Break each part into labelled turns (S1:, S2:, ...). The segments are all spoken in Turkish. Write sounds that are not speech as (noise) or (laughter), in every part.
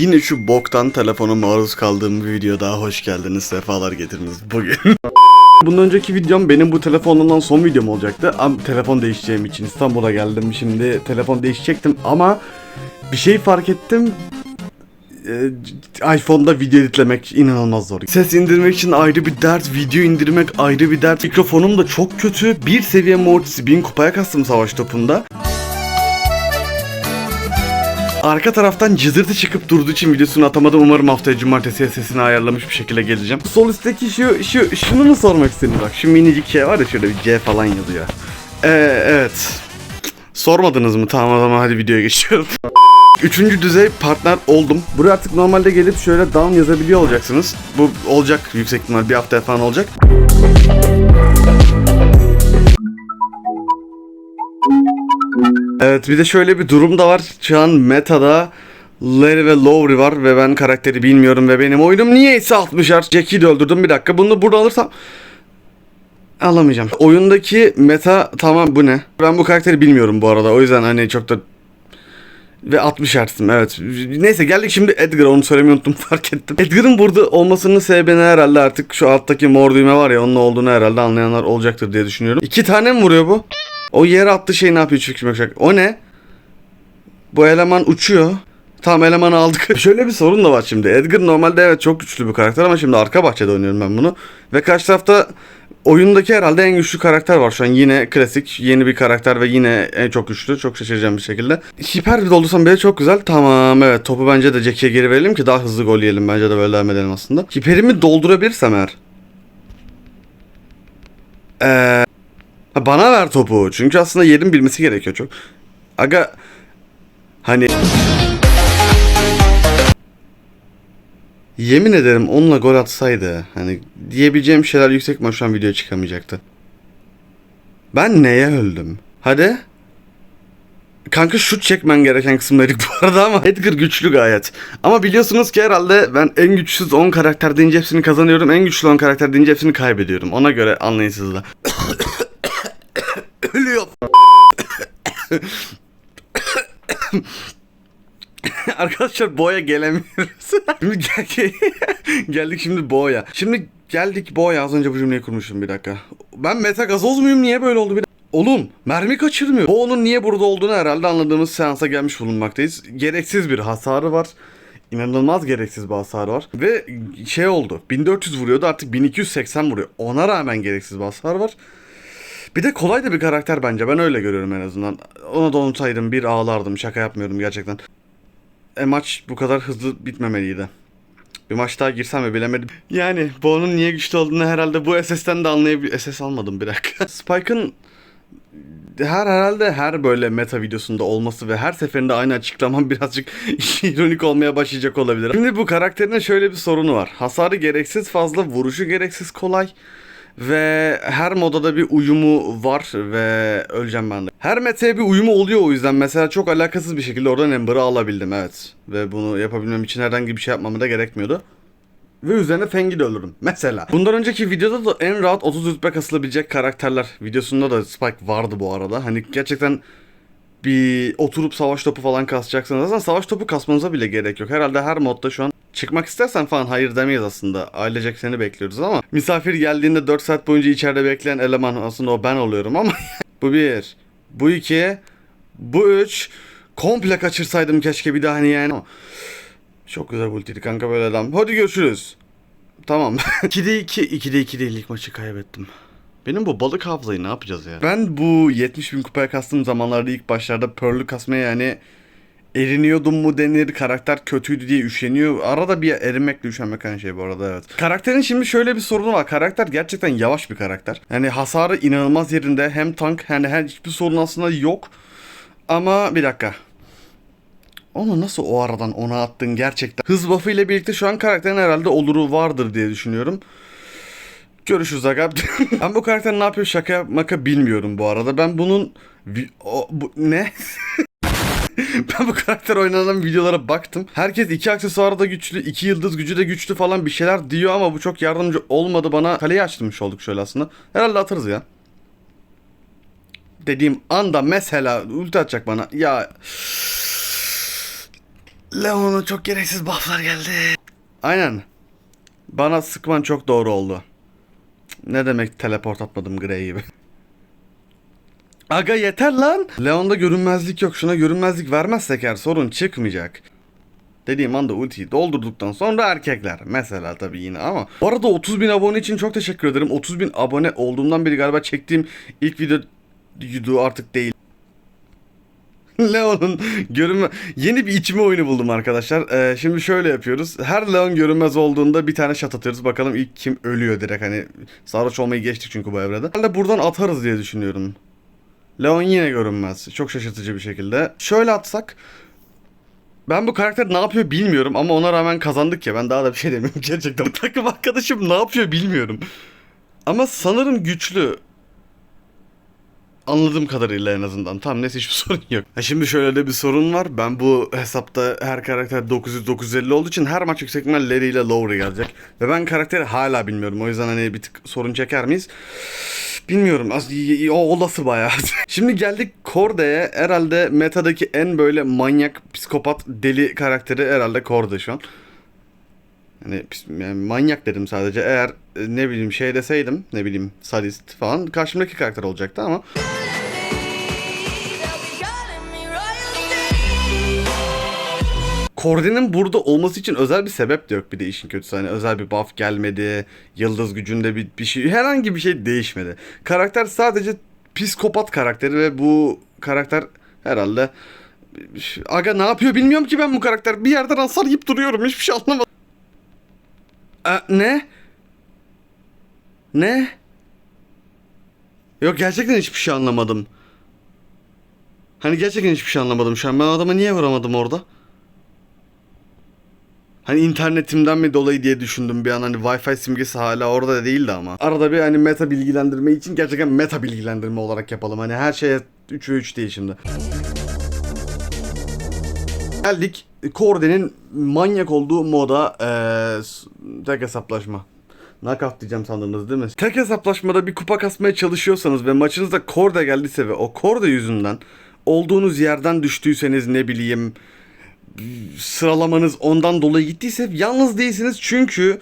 S1: yine şu boktan telefona maruz kaldığım bir video daha hoş geldiniz. Sefalar getirdiniz bugün. (laughs) Bundan önceki videom benim bu telefonumdan son videom olacaktı. Ama telefon değişeceğim için İstanbul'a geldim. Şimdi telefon değişecektim ama bir şey fark ettim. Ee, iPhone'da video editlemek inanılmaz zor. Ses indirmek için ayrı bir dert, video indirmek ayrı bir dert. Mikrofonum da çok kötü. Bir seviye mortisi 1000 kupaya kastım savaş topunda. Arka taraftan cızırtı çıkıp durduğu için videosunu atamadım. Umarım haftaya cumartesiye sesini ayarlamış bir şekilde geleceğim. Sol üstteki şu, şu, şunu mu sormak istedin bak. Şu minicik şey var ya şurada bir C falan yazıyor. Ee, evet. Sormadınız mı? Tamam o zaman hadi videoya geçiyorum. (laughs) Üçüncü düzey partner oldum. Buraya artık normalde gelip şöyle down yazabiliyor olacaksınız. Bu olacak yüksek ihtimal bir hafta falan olacak. Evet bir de şöyle bir durum da var. Şu an metada Larry ve Lowry var ve ben karakteri bilmiyorum ve benim oyunum niyeyse 60'ar. Jack'i de öldürdüm bir dakika. Bunu burada alırsam alamayacağım. Oyundaki meta tamam bu ne? Ben bu karakteri bilmiyorum bu arada. O yüzden hani çok da ve 60 Hz'im evet. Neyse geldik şimdi Edgar'a onu söylemeyi unuttum (laughs) fark ettim. Edgar'ın burada olmasının sebebini herhalde artık şu alttaki mor düğme var ya onun olduğunu herhalde anlayanlar olacaktır diye düşünüyorum. İki tane mi vuruyor bu? O yere attığı şey ne yapıyor hiç fikrim. O ne? Bu eleman uçuyor. Tamam elemanı aldık. (laughs) Şöyle bir sorun da var şimdi. Edgar normalde evet çok güçlü bir karakter ama şimdi arka bahçede oynuyorum ben bunu. Ve karşı tarafta oyundaki herhalde en güçlü karakter var şu an. Yine klasik yeni bir karakter ve yine en çok güçlü. Çok şaşıracağım bir şekilde. Hiper bir doldursam bile çok güzel. Tamam evet topu bence de Jackie'ye geri verelim ki daha hızlı gol yiyelim. Bence de böyle devam edelim aslında. Hiperimi doldurabilirsem eğer. Eee... Ha, Bana ver topu. Çünkü aslında yerin bilmesi gerekiyor çok. Aga hani Yemin ederim onunla gol atsaydı hani diyebileceğim şeyler yüksek ihtimal şu an video çıkamayacaktı. Ben neye öldüm? Hadi. Kanka şut çekmen gereken kısımdaydık bu arada ama Edgar güçlü gayet. Ama biliyorsunuz ki herhalde ben en güçsüz 10 karakter deyince hepsini kazanıyorum. En güçlü 10 karakter deyince hepsini kaybediyorum. Ona göre anlayın siz de. Ölüyor. (coughs) Arkadaşlar boya gelemiyoruz. (laughs) şimdi gel- geldik şimdi boya. Şimdi geldik boya. Az önce bu cümleyi kurmuştum bir dakika. Ben meta gazoz muyum? Niye böyle oldu bir Oğlum mermi kaçırmıyor. Bu onun niye burada olduğunu herhalde anladığımız seansa gelmiş bulunmaktayız. Gereksiz bir hasarı var. İnanılmaz gereksiz bir hasarı var. Ve şey oldu. 1400 vuruyordu artık 1280 vuruyor. Ona rağmen gereksiz bir hasar var. Bir de kolay da bir karakter bence. Ben öyle görüyorum en azından. Ona da unutsaydım bir ağlardım. Şaka yapmıyorum gerçekten. E maç bu kadar hızlı bitmemeliydi. Bir maç daha girsem mi bilemedim. Yani bu onun niye güçlü olduğunu herhalde bu SS'ten de anlayabilir. SS almadım bir dakika. (laughs) Spike'ın her herhalde her böyle meta videosunda olması ve her seferinde aynı açıklamam (laughs) birazcık ironik olmaya başlayacak olabilir. Şimdi bu karakterin şöyle bir sorunu var. Hasarı gereksiz fazla, vuruşu gereksiz kolay. Ve her modada bir uyumu var ve öleceğim ben de. Her metaya bir uyumu oluyor o yüzden mesela çok alakasız bir şekilde oradan Ember'ı alabildim evet. Ve bunu yapabilmem için herhangi bir şey yapmamı da gerekmiyordu. Ve üzerine Feng'i de öldürdüm. Mesela. Bundan önceki videoda da en rahat 30 rütbe kasılabilecek karakterler videosunda da Spike vardı bu arada. Hani gerçekten bir oturup savaş topu falan kasacaksınız. Aslında savaş topu kasmanıza bile gerek yok. Herhalde her modda şu an çıkmak istersen falan hayır demeyiz aslında. Ailecek seni bekliyoruz ama misafir geldiğinde 4 saat boyunca içeride bekleyen eleman aslında o ben oluyorum ama (laughs) bu bir, bu iki, bu üç. Komple kaçırsaydım keşke bir daha hani yani. Çok güzel ultiydi kanka böyle adam. Hadi görüşürüz. Tamam. 2'de 2, 2'de 2 değil ilk maçı kaybettim. Benim bu balık hafızayı ne yapacağız ya? Ben bu 70 bin kupaya kastığım zamanlarda ilk başlarda Pearl'ü kasmaya yani eriniyordum mu denir, karakter kötüydü diye üşeniyor. Arada bir erinmekle üşenmek aynı şey bu arada evet. Karakterin şimdi şöyle bir sorunu var. Karakter gerçekten yavaş bir karakter. Yani hasarı inanılmaz yerinde. Hem tank hani her hiçbir sorun aslında yok. Ama bir dakika. Onu nasıl o aradan ona attın gerçekten? Hız buff'ı ile birlikte şu an karakterin herhalde oluru vardır diye düşünüyorum. Görüşürüz aga. (laughs) ben bu karakter ne yapıyor şaka yapmaka bilmiyorum bu arada. Ben bunun... o, bu, ne? (laughs) (laughs) ben bu karakter oynanan videolara baktım. Herkes iki aksesuarı da güçlü, iki yıldız gücü de güçlü falan bir şeyler diyor ama bu çok yardımcı olmadı bana. Kaleyi açtırmış olduk şöyle aslında. Herhalde atarız ya. Dediğim anda mesela ulti atacak bana. Ya Leon'a çok gereksiz bufflar geldi. Aynen. Bana sıkman çok doğru oldu. Ne demek teleport atmadım Grey gibi. Aga yeter lan. Leon'da görünmezlik yok. Şuna görünmezlik vermezsek eğer sorun çıkmayacak. Dediğim anda ultiyi doldurduktan sonra erkekler. Mesela tabii yine ama. Bu arada 30 bin abone için çok teşekkür ederim. 30 bin abone olduğumdan beri galiba çektiğim ilk video artık değil. (laughs) Leon'un görünme... Yeni bir içme oyunu buldum arkadaşlar. Ee, şimdi şöyle yapıyoruz. Her Leon görünmez olduğunda bir tane şat atıyoruz. Bakalım ilk kim ölüyor direkt. Hani sarhoş olmayı geçtik çünkü bu evrede. Herhalde buradan atarız diye düşünüyorum. Leon yine görünmez. Çok şaşırtıcı bir şekilde. Şöyle atsak... Ben bu karakter ne yapıyor bilmiyorum ama ona rağmen kazandık ya. Ben daha da bir şey demiyorum (laughs) gerçekten. Takım arkadaşım ne yapıyor bilmiyorum. Ama sanırım güçlü. Anladığım kadarıyla en azından. Tam neyse hiçbir (laughs) sorun yok. Ha şimdi şöyle de bir sorun var. Ben bu hesapta her karakter 900-950 olduğu için her maç yüksek ihtimal Larry ile Lowry gelecek. Ve ben karakteri hala bilmiyorum. O yüzden hani bir tık sorun çeker miyiz? Bilmiyorum. O olası bayağı. (laughs) Şimdi geldik Korde'ye. Herhalde metadaki en böyle manyak, psikopat, deli karakteri herhalde Korde şu an. Hani yani manyak dedim sadece. Eğer e, ne bileyim şey deseydim, ne bileyim sadist falan karşımdaki karakter olacaktı ama Korde'nin burada olması için özel bir sebep de yok bir de işin kötüsü. Hani özel bir buff gelmedi, yıldız gücünde bir, bir şey, herhangi bir şey değişmedi. Karakter sadece psikopat karakteri ve bu karakter herhalde Aga ne yapıyor bilmiyorum ki ben bu karakter. Bir yerden hasar yiyip duruyorum. Hiçbir şey anlamadım. E, ne? Ne? Yok gerçekten hiçbir şey anlamadım. Hani gerçekten hiçbir şey anlamadım şu an. Ben adama niye vuramadım orada? Hani internetimden mi dolayı diye düşündüm bir an hani Wi-Fi simgesi hala orada değildi ama. Arada bir hani meta bilgilendirme için gerçekten meta bilgilendirme olarak yapalım. Hani her şeye 3 ve 3 değil şimdi. Geldik Korde'nin manyak olduğu moda eee, s- tek hesaplaşma. Knockout diyeceğim sandınız değil mi? Tek hesaplaşmada bir kupa kasmaya çalışıyorsanız ve maçınızda Korde geldiyse ve o Korde yüzünden olduğunuz yerden düştüyseniz ne bileyim sıralamanız ondan dolayı gittiyse yalnız değilsiniz çünkü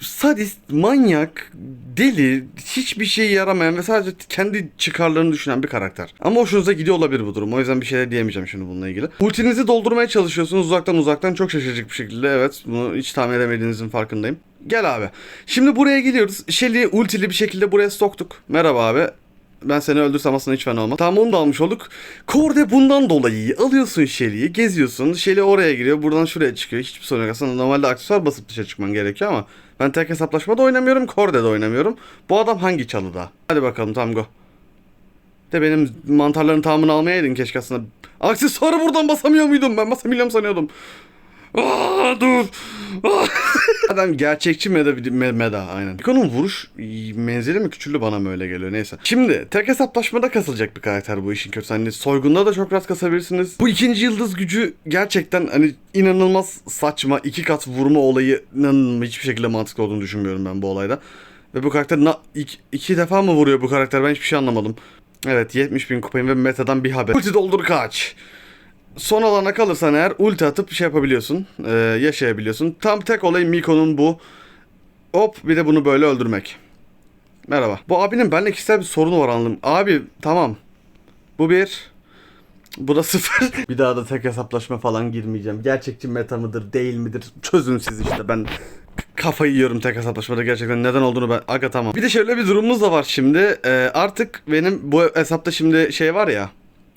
S1: sadist, manyak, deli, hiçbir şey yaramayan ve sadece kendi çıkarlarını düşünen bir karakter. Ama hoşunuza gidiyor olabilir bu durum. O yüzden bir şeyler diyemeyeceğim şimdi bununla ilgili. Ultinizi doldurmaya çalışıyorsunuz uzaktan uzaktan çok şaşırtıcı bir şekilde. Evet bunu hiç tahmin edemediğinizin farkındayım. Gel abi. Şimdi buraya geliyoruz. Shelly'i ultili bir şekilde buraya soktuk. Merhaba abi. Ben seni öldürsem aslında hiç fena olmaz. Tamam onu da almış olduk. Korde bundan dolayı alıyorsun Shelly'i, geziyorsun. Shelly oraya giriyor, buradan şuraya çıkıyor. Hiçbir sorun yok. Aslında normalde aksesuar basıp dışarı çıkman gerekiyor ama ben tek hesaplaşmada oynamıyorum, Korde'de oynamıyorum. Bu adam hangi çalıda? Hadi bakalım tamam go. De benim mantarların tamamını almayaydın keşke aslında. Aksesuarı buradan basamıyor muydum? Ben basabiliyorum sanıyordum. Aa, dur. (laughs) Adam gerçekçi meda, me- meda aynen. Pico'nun vuruş menzili mi küçüldü bana mı öyle geliyor neyse. Şimdi tek hesaplaşmada kasılacak bir karakter bu işin kötüsü. Hani soygunda da çok rahat kasabilirsiniz. Bu ikinci yıldız gücü gerçekten hani inanılmaz saçma. iki kat vurma olayının hiçbir şekilde mantıklı olduğunu düşünmüyorum ben bu olayda. Ve bu karakter na- iki, iki defa mı vuruyor bu karakter ben hiçbir şey anlamadım. Evet 70 bin kupayım ve metadan bir haber. Ulti doldur kaç. Son alana kalırsan eğer ulti atıp şey yapabiliyorsun. e, yaşayabiliyorsun. Tam tek olay Miko'nun bu. Hop bir de bunu böyle öldürmek. Merhaba. Bu abinin benimle kişisel bir sorunu var anladım. Abi tamam. Bu bir. Bu da sıfır. (laughs) bir daha da tek hesaplaşma falan girmeyeceğim. Gerçekçi meta mıdır değil midir çözün siz işte ben kafayı yiyorum tek hesaplaşmada gerçekten neden olduğunu ben aga tamam. Bir de şöyle bir durumumuz da var şimdi. Ee, artık benim bu hesapta şimdi şey var ya.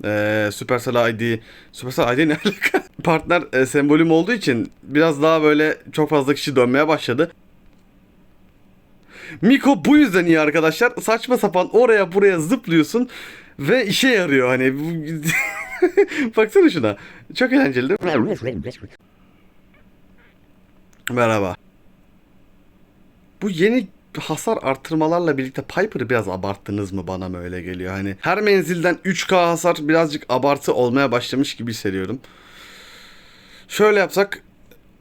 S1: Ee, Supercell ID Supercell ID (laughs) ne alaka? Partner e, sembolüm olduğu için biraz daha böyle çok fazla kişi dönmeye başladı. Miko bu yüzden iyi arkadaşlar. Saçma sapan oraya buraya zıplıyorsun ve işe yarıyor hani. (laughs) Baksana şuna. Çok eğlenceli değil mi? Merhaba. Bu yeni hasar artırmalarla birlikte Piper'ı biraz abarttınız mı bana mı öyle geliyor. Hani her menzilden 3K hasar birazcık abartı olmaya başlamış gibi hissediyorum. Şöyle yapsak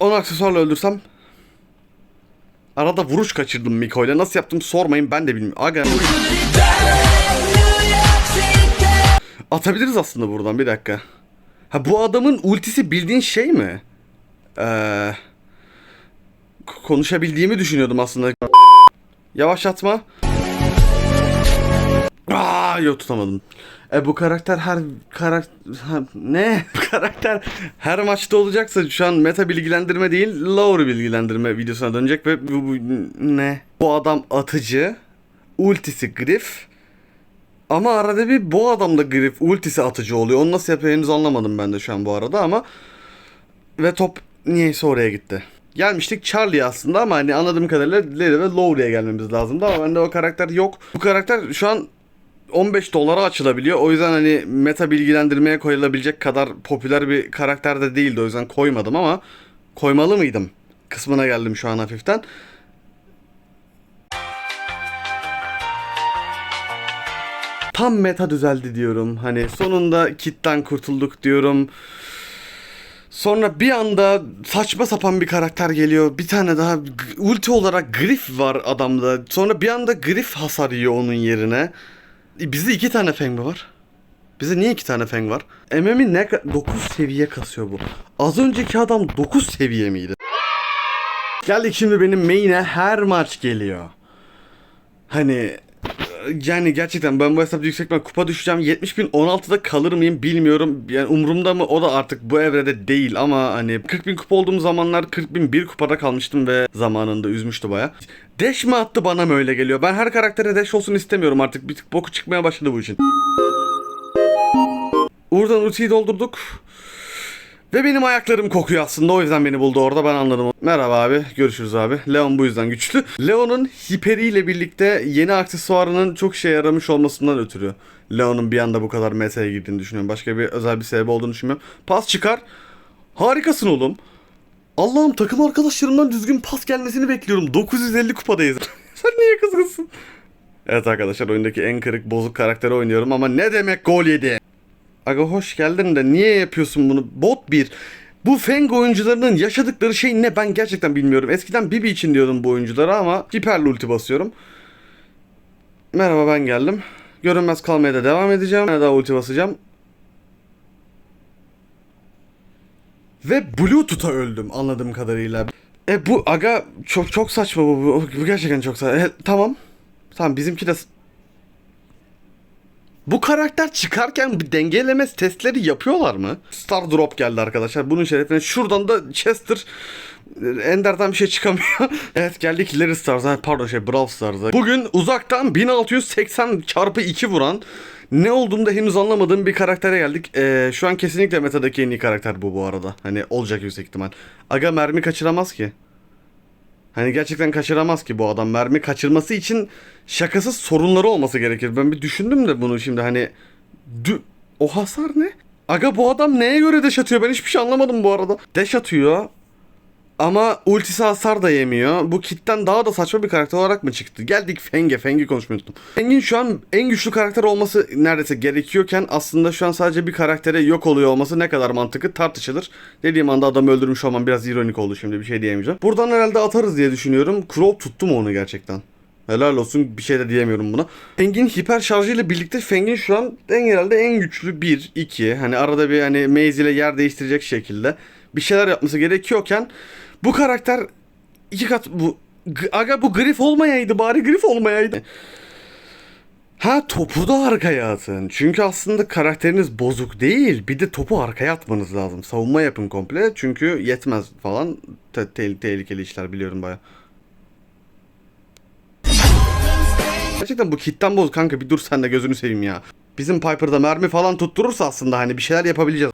S1: 10 aksesuarla öldürsem Arada vuruş kaçırdım Miko ile. Nasıl yaptım sormayın ben de bilmiyorum. Aga. Atabiliriz aslında buradan bir dakika. Ha bu adamın ultisi bildiğin şey mi? Ee, konuşabildiğimi düşünüyordum aslında. Yavaşlatma. Aa, yok tutamadım. E bu karakter her karakter ne? (laughs) Karakter her maçta olacaksa şu an meta bilgilendirme değil, lore bilgilendirme videosuna dönecek ve bu, bu ne? Bu adam atıcı, ultisi grif. Ama arada bir bu adam da grif, ultisi atıcı oluyor. Onu nasıl yapıyor henüz anlamadım ben de şu an bu arada ama ve top niyeyse oraya gitti. Gelmiştik Charlie aslında ama hani anladığım kadarıyla Larry ve Lowry'e gelmemiz lazımdı ama bende o karakter yok. Bu karakter şu an 15 dolara açılabiliyor. O yüzden hani meta bilgilendirmeye koyulabilecek kadar popüler bir karakter de değildi. O yüzden koymadım ama koymalı mıydım? Kısmına geldim şu an hafiften. Tam meta düzeldi diyorum. Hani sonunda kitten kurtulduk diyorum. Sonra bir anda saçma sapan bir karakter geliyor. Bir tane daha ulti olarak Griff var adamda. Sonra bir anda Griff hasar yiyor onun yerine. E, Bizde iki tane Feng mi var? Bize niye iki tane Feng var? MM'i ne 9 seviye kasıyor bu. Az önceki adam 9 seviye miydi? Geldik şimdi benim main'e her maç geliyor. Hani yani gerçekten ben bu hesapta yüksek ihtimal kupa düşeceğim. 70 bin 16'da kalır mıyım bilmiyorum. Yani umurumda mı o da artık bu evrede değil ama hani 40 bin kupa olduğum zamanlar 40 bin bir kupada kalmıştım ve zamanında üzmüştü baya. Dash mi attı bana mı öyle geliyor? Ben her karaktere dash olsun istemiyorum artık. Bir tık boku çıkmaya başladı bu için. Uğur'dan ultiyi doldurduk. Ve benim ayaklarım kokuyor aslında o yüzden beni buldu orada ben anladım. Merhaba abi görüşürüz abi. Leon bu yüzden güçlü. Leon'un hiperiyle birlikte yeni aksesuarının çok işe yaramış olmasından ötürü. Leon'un bir anda bu kadar mesele girdiğini düşünüyorum. Başka bir özel bir sebebi olduğunu düşünmüyorum. Pas çıkar. Harikasın oğlum. Allah'ım takım arkadaşlarımdan düzgün pas gelmesini bekliyorum. 950 kupadayız. (laughs) Sen niye kızgınsın? Evet arkadaşlar oyundaki en kırık bozuk karakteri oynuyorum ama ne demek gol yedi? Aga hoş geldin de niye yapıyorsun bunu? Bot 1. Bu Feng oyuncularının yaşadıkları şey ne ben gerçekten bilmiyorum. Eskiden Bibi için diyordum bu oyunculara ama hiperli ulti basıyorum. Merhaba ben geldim. Görünmez kalmaya da devam edeceğim. Bir tane daha ulti basacağım. Ve Bluetooth'a öldüm anladığım kadarıyla. E bu aga çok çok saçma bu. Bu, bu gerçekten çok saçma. E, tamam. Tamam bizimki de bu karakter çıkarken bir dengeleme testleri yapıyorlar mı? Star Drop geldi arkadaşlar. Bunun şerefine şuradan da Chester e, Ender'den bir şey çıkamıyor. (laughs) evet geldik Larry Stars'a. Pardon şey Brawl Stars'a. Bugün uzaktan 1680 çarpı 2 vuran ne olduğunu da henüz anlamadığım bir karaktere geldik. Ee, şu an kesinlikle metadaki en iyi karakter bu bu arada. Hani olacak yüksek ihtimal. Aga mermi kaçıramaz ki. Hani gerçekten kaçıramaz ki bu adam. Mermi kaçırması için şakasız sorunları olması gerekir. Ben bir düşündüm de bunu şimdi hani... Dü- o hasar ne? Aga bu adam neye göre deş atıyor? Ben hiçbir şey anlamadım bu arada. Deş atıyor. Ama ultisi hasar da yemiyor. Bu kitten daha da saçma bir karakter olarak mı çıktı? Geldik Feng'e. Feng'i konuşmuyordum. Feng'in şu an en güçlü karakter olması neredeyse gerekiyorken aslında şu an sadece bir karaktere yok oluyor olması ne kadar mantıklı tartışılır. Dediğim anda adamı öldürmüş olmam biraz ironik oldu şimdi bir şey diyemeyeceğim. Buradan herhalde atarız diye düşünüyorum. Crow tuttu mu onu gerçekten? Helal olsun bir şey de diyemiyorum buna. Feng'in hiper şarjıyla birlikte Feng'in şu an en herhalde en güçlü 1, 2 hani arada bir hani Maze ile yer değiştirecek şekilde bir şeyler yapması gerekiyorken bu karakter iki kat bu aga bu grif olmayaydı bari grif olmayaydı. Ha topu da arkaya atın. Çünkü aslında karakteriniz bozuk değil. Bir de topu arkaya atmanız lazım. Savunma yapın komple. Çünkü yetmez falan. Te- te- tehlikeli işler biliyorum baya. Gerçekten bu kitten boz kanka bir dur sen de gözünü seveyim ya. Bizim Piper'da mermi falan tutturursa aslında hani bir şeyler yapabileceğiz.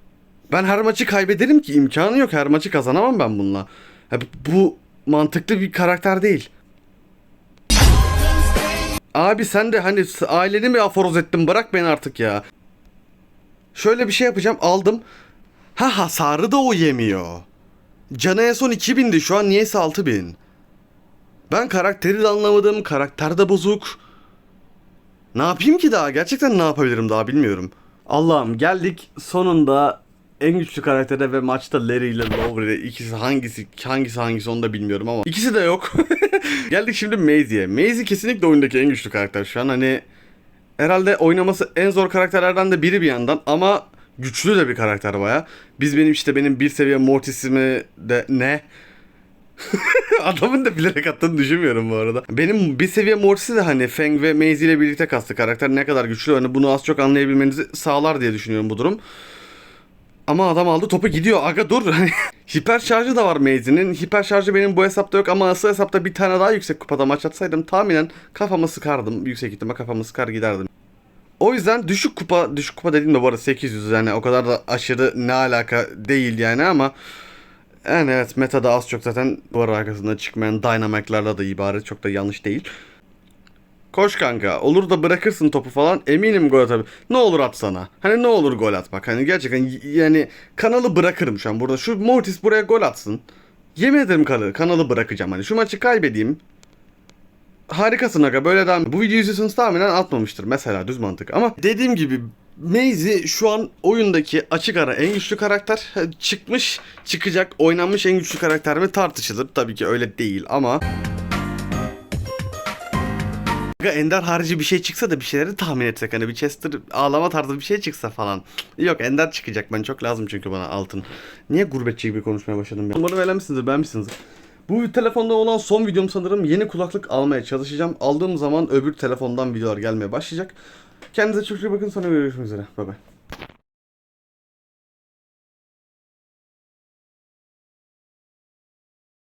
S1: Ben her maçı kaybederim ki imkanı yok. Her maçı kazanamam ben bununla. Ha, bu- mantıklı bir karakter değil. Abi sen de hani aileni mi aforoz ettin bırak beni artık ya. Şöyle bir şey yapacağım aldım. Ha hasarı da o yemiyor. Canı en son 2000'di şu an niyeyse 6000. Ben karakteri de anlamadım. Karakter de bozuk. Ne yapayım ki daha? Gerçekten ne yapabilirim daha bilmiyorum. Allah'ım geldik sonunda en güçlü karaktere ve maçta Larry ile Lowry ikisi hangisi hangisi hangisi onu da bilmiyorum ama ikisi de yok. (laughs) geldik şimdi Maisie. Maisie kesinlikle oyundaki en güçlü karakter şu an. Hani herhalde oynaması en zor karakterlerden de biri bir yandan ama Güçlü de bir karakter baya. Biz benim işte benim bir seviye Mortis'imi de ne? (laughs) Adamın da bilerek attığını düşünmüyorum bu arada. Benim bir seviye Mortis'i de hani Feng ve Maisie ile birlikte kastı karakter ne kadar güçlü hani bunu az çok anlayabilmenizi sağlar diye düşünüyorum bu durum. Ama adam aldı topu gidiyor. Aga dur. (laughs) hiper şarjı da var Maisie'nin. Hiper şarjı benim bu hesapta yok ama asıl hesapta bir tane daha yüksek kupada maç atsaydım tahminen kafamı sıkardım. Yüksek ihtimal kafamı sıkar giderdim. O yüzden düşük kupa, düşük kupa dediğim de bu arada 800 yani o kadar da aşırı ne alaka değil yani ama yani evet metada az çok zaten ara arkasında çıkmayan Dynamic'larla da ibaret çok da yanlış değil. Koş kanka. Olur da bırakırsın topu falan. Eminim gol atabilir. Ne olur atsana. Hani ne olur gol atmak. Hani gerçekten yani kanalı bırakırım şu an burada. Şu Mortis buraya gol atsın. Yemin ederim kanalı, kanalı bırakacağım. Hani şu maçı kaybedeyim. Harikasın aga böyle devam. Bu videoyu izliyorsanız tahminen atmamıştır mesela düz mantık. Ama dediğim gibi Maisie şu an oyundaki açık ara en güçlü karakter. Çıkmış, çıkacak, oynanmış en güçlü karakter mi tartışılır. Tabii ki öyle değil ama... Ender harici bir şey çıksa da bir şeyleri tahmin etsek hani bir Chester ağlama tarzı bir şey çıksa falan. Yok Ender çıkacak ben çok lazım çünkü bana altın. Niye gurbetçi gibi konuşmaya başladım ya? Umarım beğenmişsinizdir beğenmişsinizdir. Bu telefonda olan son videom sanırım yeni kulaklık almaya çalışacağım. Aldığım zaman öbür telefondan videolar gelmeye başlayacak. Kendinize çok iyi bakın sonra görüşmek üzere. Bay bay.